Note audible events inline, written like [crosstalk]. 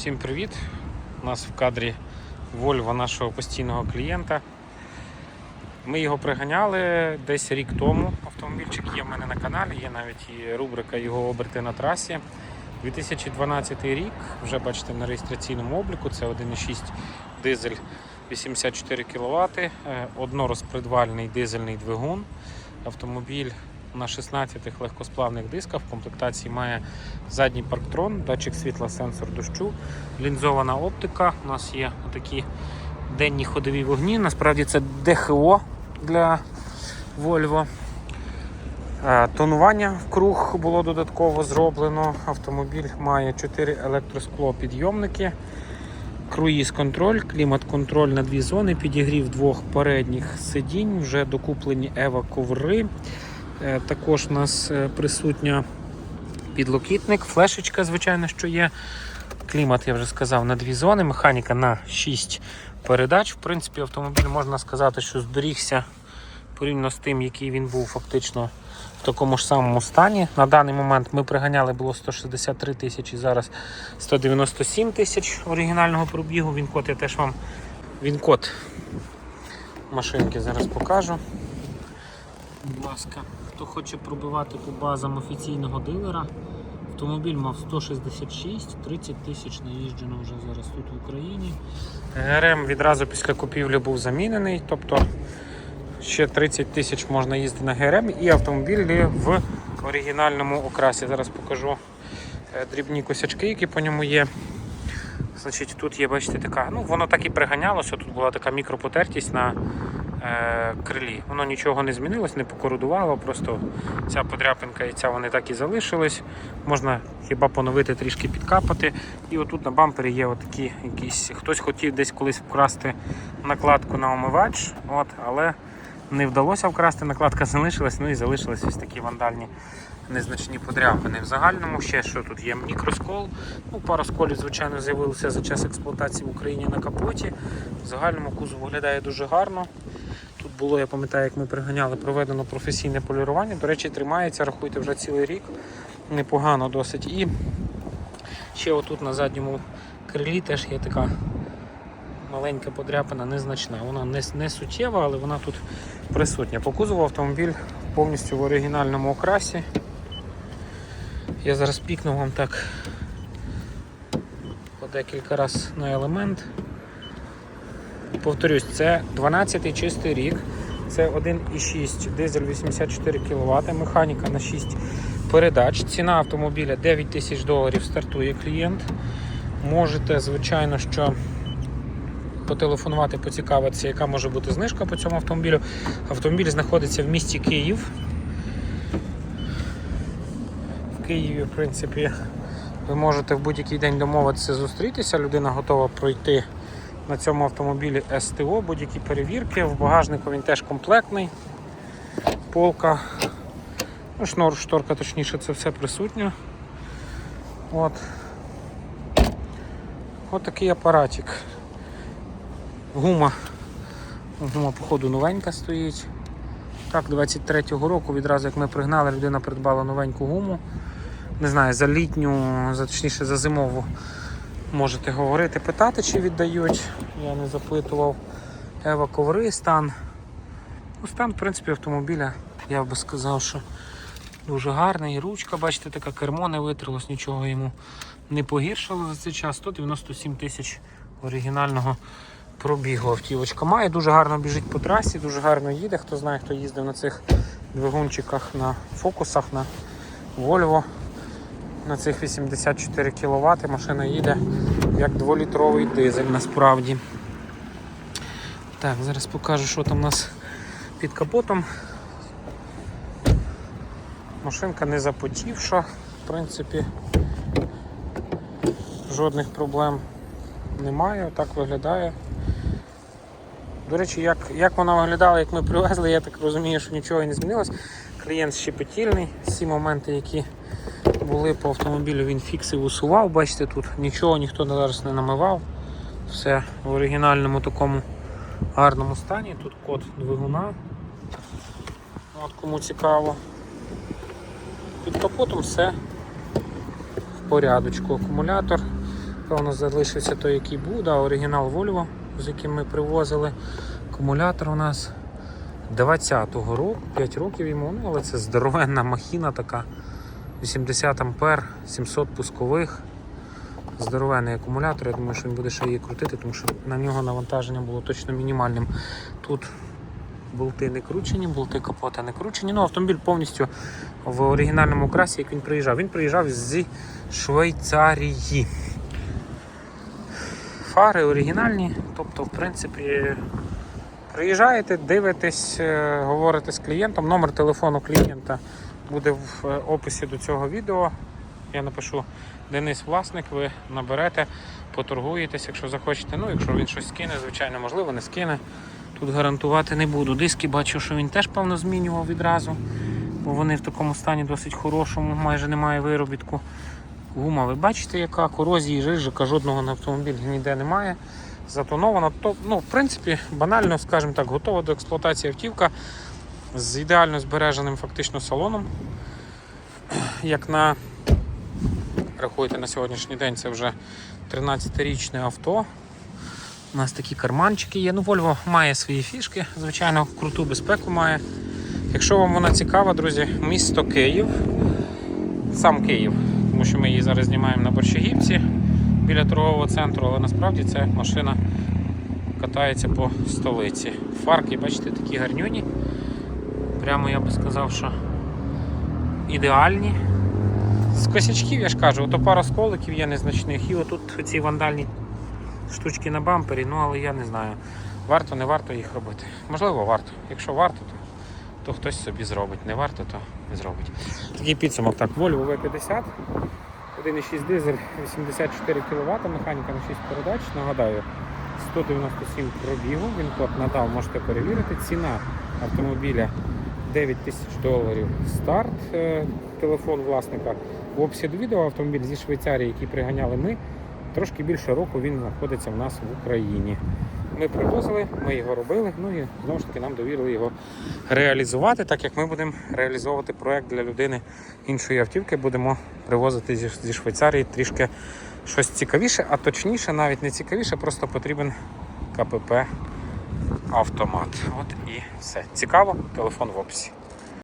Всім привіт! У нас в кадрі Volvo нашого постійного клієнта. Ми його приганяли десь рік тому. Автомобільчик є в мене на каналі, є навіть рубрика його оберти на трасі. 2012 рік, вже бачите на реєстраційному обліку, це 1,6 дизель 84 кВт, однорозпредвальний дизельний двигун. Автомобіль на 16 легкосплавних дисках. В комплектації має задній парктрон, датчик світла, сенсор дощу, лінзована оптика. У нас є такі денні ходові вогні. Насправді це ДХО для Volvo. Е, Тонування в круг було додатково зроблено. Автомобіль має 4 електросклопідйомники, круїз-контроль, клімат-контроль на дві зони, підігрів двох передніх сидінь, вже докуплені ева коври. Е, Також у нас е, присутня підлокітник, флешечка, звичайно, що є. Клімат, я вже сказав, на дві зони, механіка на 6 передач. В принципі, автомобіль можна сказати, що зберігся порівняно з тим, який він був фактично в такому ж самому стані. На даний момент ми приганяли було 163 тисячі, зараз 197 тисяч оригінального пробігу. Він код я теж вам він код машинки зараз покажу. Будь ласка, хто хоче пробивати по базам офіційного дилера. Автомобіль мав 166, 30 тисяч наїжджено вже зараз тут в Україні. ГРМ відразу після купівлі був замінений, тобто ще 30 тисяч можна їздити на ГРМ і автомобіль в оригінальному окрасі. Зараз покажу е, дрібні косячки, які по ньому є. Значить, тут є, бачите, така, ну воно так і приганялося, тут була така мікропотертість на крилі. Воно нічого не змінилось, не покорудувало, просто ця подряпинка і ця вони так і залишились. Можна хіба поновити, трішки підкапати. І отут на бампері є отакі якісь. Хтось хотів десь колись вкрасти накладку на омивач, от, але не вдалося вкрасти, накладка [laughs] залишилась, ну і залишились ось такі вандальні незначні подряпини. В загальному ще що тут є мікроскол. Ну, пара сколів, звичайно, з'явилися за час експлуатації в Україні на капоті. В загальному кузов виглядає дуже гарно. Тут було, я пам'ятаю, як ми приганяли, проведено професійне полірування. До речі, тримається, рахуйте вже цілий рік. Непогано досить. І ще отут на задньому крилі теж є така маленька подряпина, незначна. Вона не, не суттєва, але вона тут присутня. По кузову автомобіль повністю в оригінальному окрасі. Я зараз пікну вам так по декілька разів на елемент. Повторюсь, це 12-й чистий рік. Це 1,6 дизель 84 кВт, механіка на 6 передач. Ціна автомобіля 9 тисяч доларів стартує клієнт. Можете, звичайно, що потелефонувати, поцікавитися, яка може бути знижка по цьому автомобілю. Автомобіль знаходиться в місті Київ. В Києві, в принципі, ви можете в будь-який день домовитися зустрітися. Людина готова пройти на цьому автомобілі СТО, будь-які перевірки. В багажнику він теж комплектний. Полка, ну, шнур, шторка, точніше, це все присутнє. От. От такий апаратик. Гума. Гума, походу, новенька стоїть. Так, 23-го року, відразу як ми пригнали, людина придбала новеньку гуму. Не знаю, за літню, за, точніше за зимову можете говорити, питати, чи віддають. Я не запитував. Ева коври, стан. Ну, стан, в принципі, автомобіля, я би сказав, що дуже гарний. Ручка, бачите, така кермо не витрилось, нічого йому не погіршило за цей час. 197 тисяч оригінального пробігу автівочка має. Дуже гарно біжить по трасі, дуже гарно їде. Хто знає, хто їздив на цих двигунчиках на фокусах, на Volvo. На цих 84 кВт машина їде як 2-літровий дизель насправді. Так, зараз покажу, що там у нас під капотом. Машинка не запотівша, в принципі, жодних проблем немає, так виглядає. До речі, як, як вона виглядала, як ми привезли, я так розумію, що нічого не змінилось. Клієнт щепетільний, всі моменти, які були по автомобілю, він фіксив, усував. Бачите, тут нічого ніхто зараз не намивав. Все в оригінальному такому гарному стані. Тут код двигуна. От Кому цікаво. Під капотом все в порядочку. Акумулятор нас залишився той, який був, да, оригінал Volvo, з яким ми привозили. Акумулятор у нас 20-го року, 5 років йому, ну, але це здоровенна [laughs] махіна така. 80 ампер, 700 пускових. Здоровенний акумулятор, я думаю, що він буде ще її крутити, тому що на нього навантаження було точно мінімальним. Тут болти не кручені, болти капота не кручені. Ну, автомобіль повністю в оригінальному красі, як він приїжджав. Він приїжджав з Швейцарії. Фари оригінальні, тобто, в принципі, приїжджаєте, дивитесь, е, говорите з клієнтом. Номер телефону клієнта буде в е, описі до цього відео. Я напишу Денис власник, ви наберете, поторгуєтесь, якщо захочете. Ну, якщо він щось скине, звичайно, можливо, не скине. Тут гарантувати не буду. Диски бачу, що він теж певно змінював відразу, бо вони в такому стані досить хорошому, майже немає виробітку. Гума, ви бачите, яка корозії, рижика, жодного на автомобілі ніде немає. Затонована. То, ну, в принципі, банально, скажімо так, готова до експлуатації автівка з ідеально збереженим фактично салоном. Як на рахуйте на сьогоднішній день, це вже 13-річне авто. У нас такі карманчики є. Ну, Volvo має свої фішки, звичайно, круту безпеку має. Якщо вам вона цікава, друзі, місто Київ, сам Київ, тому що ми її зараз знімаємо на Борщагівці біля торгового центру, але насправді ця машина катається по столиці. Фарки, бачите, такі гарнюні. Прямо я би сказав, що ідеальні. З косячків, я ж кажу, ото пара сколиків є незначних, і отут ці вандальні штучки на бампері, ну але я не знаю, варто, не варто їх робити. Можливо, варто. Якщо варто, то, то хтось собі зробить. Не варто, то не зробить. Такий підсумок. Так, Volvo V50, 1,6 дизель, 84 кВт, механіка на 6 передач. Нагадаю, 197 пробігу, він код надав, можете перевірити. Ціна автомобіля 9 тисяч доларів старт. Е, Телефон власника в описі відео автомобіль зі Швейцарії, який приганяли ми. Трошки більше року він знаходиться в нас в Україні. Ми привозили, ми його робили, ну і знову ж таки нам довірили його реалізувати, так як ми будемо реалізовувати проект для людини іншої автівки, будемо привозити зі, зі Швейцарії трішки щось цікавіше, а точніше, навіть не цікавіше, просто потрібен КПП автомат. От і все. Цікаво, телефон в описі.